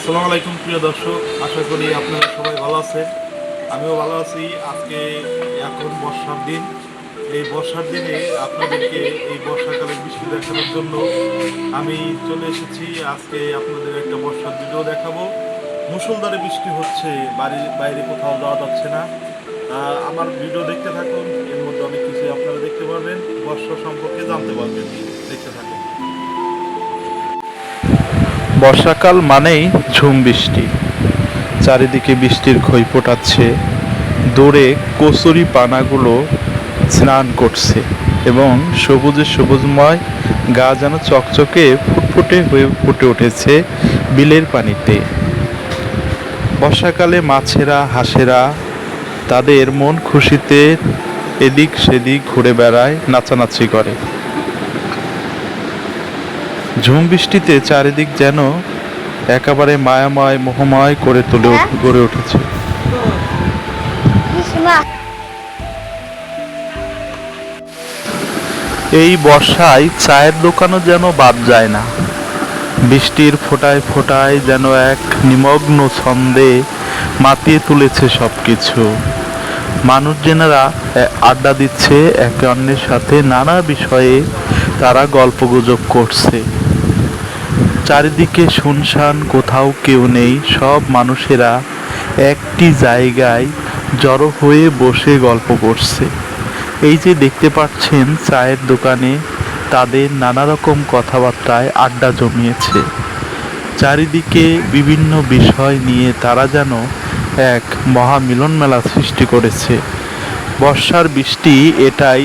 আসসালামু আলাইকুম, প্রিয় দর্শক। আশা করি আপনারা সবাই ভালো আছেন। আমিও ভালো আছি। আজকে এখন বর্ষার দিন। এই বর্ষার দিনে আপনাদেরকে এই বর্ষাকালে বৃষ্টি দেখানোর জন্য আমি চলে এসেছি। আজকে আপনাদের একটা বর্ষার ভিডিও দেখাবো। মুসলধারে বৃষ্টি হচ্ছে বাড়ির বাইরে কোথাও যাওয়া যাচ্ছে না। আমার ভিডিও দেখতে থাকুন। এর মধ্যে অনেক কিছু আপনারা দেখতে পারবেন। বর্ষা সম্পর্কে জানতে পারবেন। দেখতে থাকুন। বর্ষাকাল মানেই ঝুম বৃষ্টি। চারিদিকে বৃষ্টির খই ফোটাচ্ছে, দূরে কচুরি পানাগুলো স্নান করছে এবং সবুজে সবুজময় গা যেন চকচকে ফুটফুটে হয়ে ফুটে উঠেছে বিলের পানিতে। বর্ষাকালে মাছেরা, হাঁসেরা তাদের মন খুশিতে এদিক সেদিক ঘুরে বেড়ায়, নাচানাচি করে। ঝুম বৃষ্টিতে চারিদিক যেন একেবারে মায়াময় মোহময় করে তুলে গড়ে উঠেছে। এই বর্ষায় চায়ের দোকানও যেন বাদ যায় না। বৃষ্টির ফোঁটায় ফোটায় যেন এক নিমগ্ন ছন্দে মাতিয়ে তুলেছে সব কিছু মানুষজনেরা আড্ডা দিচ্ছে একে অন্যের সাথে নানা বিষয়ে তারা গল্পগুজব করছে। চারিদিকে শুনশান, কোথাও কেউ নেই, সব মানুষেরা একটি জায়গায় জড়ো হয়ে বসে গল্প করছে। এই যে দেখতে পাচ্ছেন, চায়ের দোকানে তাদের নানা রকম কথাবার্তায় আড্ডা জমিয়েছে। চারিদিকে বিভিন্ন বিষয় নিয়ে তারা যেন এক মহামিলন মেলা সৃষ্টি করেছে। বর্ষার বৃষ্টি এটাই